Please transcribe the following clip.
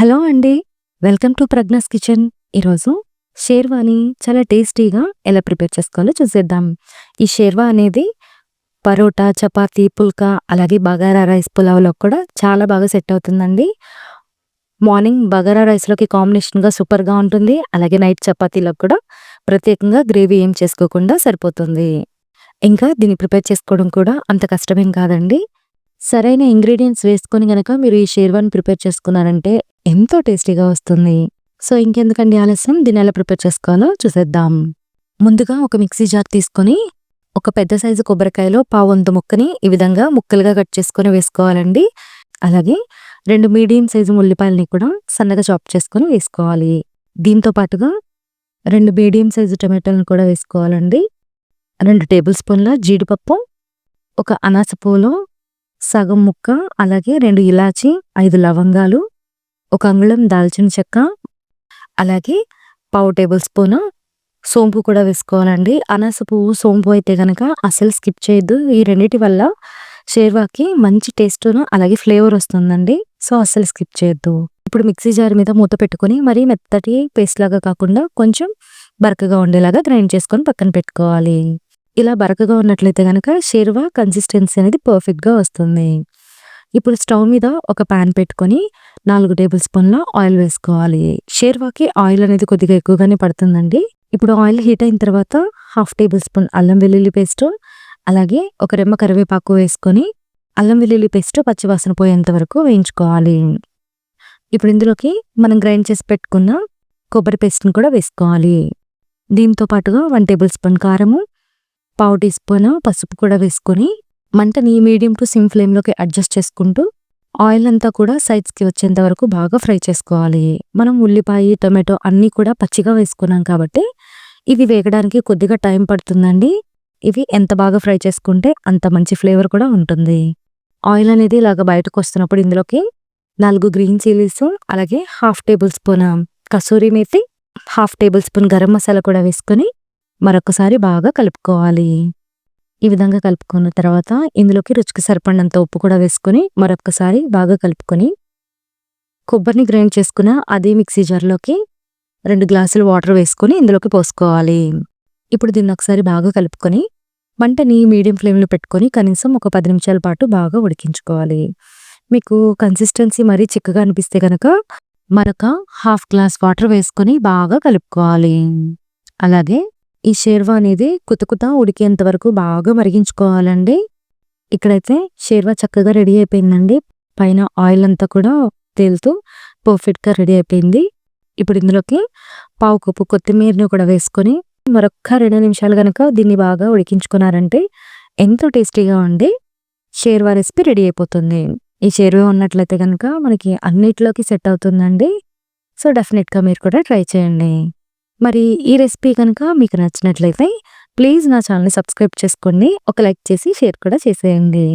Hello అండి. Welcome to Pragnya's kitchen. ఈరోజు షేర్వాని చాలా టేస్టీగా ఎలా ప్రిపేర్ చేసుకోవాలో చూసేద్దాం. ఈ షేర్వా అనేది పరోటా చపాతీ పుల్కా అలాగే బగారా రైస్ పులావ్లో కూడా చాలా బాగా సెట్ అవుతుందండి. మార్నింగ్ బగారా రైస్లోకి కాంబినేషన్గా సూపర్గా ఉంటుంది. అలాగే నైట్ చపాతీలో కూడా ప్రత్యేకంగా గ్రేవీ ఏం చేసుకోకుండా సరిపోతుంది. ఇంకా దీన్ని ప్రిపేర్ చేసుకోవడం కూడా అంత కష్టమేం కాదండి. సరైన ఇంగ్రీడియంట్స్ వేసుకొని గనక మీరు ఈ షేర్వాని ప్రిపేర్ చేసుకున్నారంటే ఎంతో టేస్టీగా వస్తుంది. సో ఇంకెందుకండి ఆలస్యం? దీన్ని ఎలా ప్రిపేర్ చేసుకోవాలో చూసేద్దాం. ముందుగా ఒక మిక్సీ జార్ తీసుకొని ఒక పెద్ద సైజు కొబ్బరికాయలో పావంతు ముక్కని ఈ విధంగా ముక్కలుగా కట్ చేసుకొని వేసుకోవాలండి. అలాగే రెండు మీడియం సైజు ఉల్లిపాయలని కూడా సన్నగా చాప్ చేసుకొని వేసుకోవాలి. దీంతో పాటుగా రెండు మీడియం సైజు టమాటాలను కూడా వేసుకోవాలండి. రెండు టేబుల్ స్పూన్ల జీడిపప్పు ఒక అనాస పువ్వులో సగం ముక్క అలాగే రెండు ఇలాచి ఐదు లవంగాలు ఒక అంగుళం దాల్చిన చెక్క అలాగే పావు టేబుల్ స్పూన్ సోంపు కూడా వేసుకోవాలండి. అనాస పువ్వు సోంపు అయితే కనుక అసలు స్కిప్ చేయొద్దు. ఈ రెండింటి వల్ల షేర్వాకి మంచి టేస్ట్ను అలాగే ఫ్లేవర్ వస్తుందండి. సో అస్సలు స్కిప్ చేయొద్దు. ఇప్పుడు మిక్సీ జార్ మీద మూత పెట్టుకొని మరీ మెత్తటి పేస్ట్ లాగా కాకుండా కొంచెం బరకగా ఉండేలాగా గ్రైండ్ చేసుకొని పక్కన పెట్టుకోవాలి. ఇలా బరకగా ఉన్నట్లయితే కనుక షేర్వా కన్సిస్టెన్సీ అనేది పర్ఫెక్ట్గా వస్తుంది. ఇప్పుడు స్టవ్ మీద ఒక ప్యాన్ పెట్టుకొని నాలుగు టేబుల్ స్పూన్ల ఆయిల్ వేసుకోవాలి. షేర్వాకి ఆయిల్ అనేది కొద్దిగా ఎక్కువగానే పడుతుందండి. ఇప్పుడు ఆయిల్ హీట్ అయిన తర్వాత హాఫ్ టేబుల్ స్పూన్ అల్లం వెల్లుల్లి పేస్ట్ అలాగే ఒక రెమ్మ కరివేపాకు వేసుకొని అల్లం వెల్లుల్లి పేస్ట్ పచ్చివాసన పోయేంత వరకు వేయించుకోవాలి. ఇప్పుడు ఇందులోకి మనం గ్రైండ్ చేసి పెట్టుకున్న కొబ్బరి పేస్ట్ని కూడా వేసుకోవాలి. దీంతో పాటుగా వన్ టేబుల్ స్పూన్ కారము పావు టీ స్పూన్ పసుపు కూడా వేసుకొని మంటని మీడియం టు సిమ్ ఫ్లేమ్లోకి అడ్జస్ట్ చేసుకుంటూ ఆయిల్ అంతా కూడా సైడ్స్కి వచ్చేంత వరకు బాగా ఫ్రై చేసుకోవాలి. మనం ఉల్లిపాయ టొమాటో అన్నీ కూడా పచ్చిగా వేసుకున్నాం కాబట్టి ఇవి వేగడానికి కొద్దిగా టైం పడుతుందండి. ఇవి ఎంత బాగా ఫ్రై చేసుకుంటే అంత మంచి ఫ్లేవర్ కూడా ఉంటుంది. ఆయిల్ అనేది ఇలాగ బయటకు వస్తున్నప్పుడు ఇందులోకి నాలుగు గ్రీన్ చిల్లీస్ అలాగే half tablespoon kasuri methi half tablespoon garam masala కూడా వేసుకొని మరొకసారి బాగా కలుపుకోవాలి. ఈ విధంగా కలుపుకున్న తర్వాత ఇందులోకి రుచికి సరిపడినంత ఉప్పు కూడా వేసుకొని మరొకసారి బాగా కలుపుకొని కొబ్బరిని గ్రైండ్ చేసుకున్న అదే మిక్సీ జార్లోకి రెండు గ్లాసులు వాటర్ వేసుకొని ఇందులోకి పోసుకోవాలి. ఇప్పుడు దీన్ని ఒకసారి బాగా కలుపుకొని మంటని మీడియం ఫ్లేమ్లో పెట్టుకొని కనీసం ఒక పది నిమిషాల పాటు బాగా ఉడికించుకోవాలి. మీకు కన్సిస్టెన్సీ మరీ చిక్కగా అనిపిస్తే కనుక మరొక హాఫ్ గ్లాస్ వాటర్ వేసుకొని బాగా కలుపుకోవాలి. అలాగే ఈ షేర్వా అనేది కుతకుత ఉడికేంత వరకు బాగా మరిగించుకోవాలండి. ఇక్కడైతే షేర్వా చక్కగా రెడీ అయిపోయిందండి. పైన ఆయిల్ అంతా కూడా తేలుతూ పర్ఫెక్ట్గా రెడీ అయిపోయింది. ఇప్పుడు ఇందులోకి పావు కప్పు కొత్తిమీరని కూడా వేసుకొని మరొక్క రెండు నిమిషాలు కనుక దీన్ని బాగా ఉడికించుకున్నారంటే ఎంతో టేస్టీగా ఉండి షేర్వా రెసిపీ రెడీ అయిపోతుంది. ఈ షేర్వా ఉన్నట్లయితే కనుక మనకి అన్నిటిలోకి సెట్ అవుతుందండి. సో డెఫినెట్గా మీరు కూడా ట్రై చేయండి. మరి ఈ రెసిపీ కనుక మీకు నచ్చినట్లయితే ప్లీజ్ నా ఛానల్ని సబ్స్క్రైబ్ చేసుకోండి. ఒక లైక్ చేసి షేర్ కూడా చేసేయండి.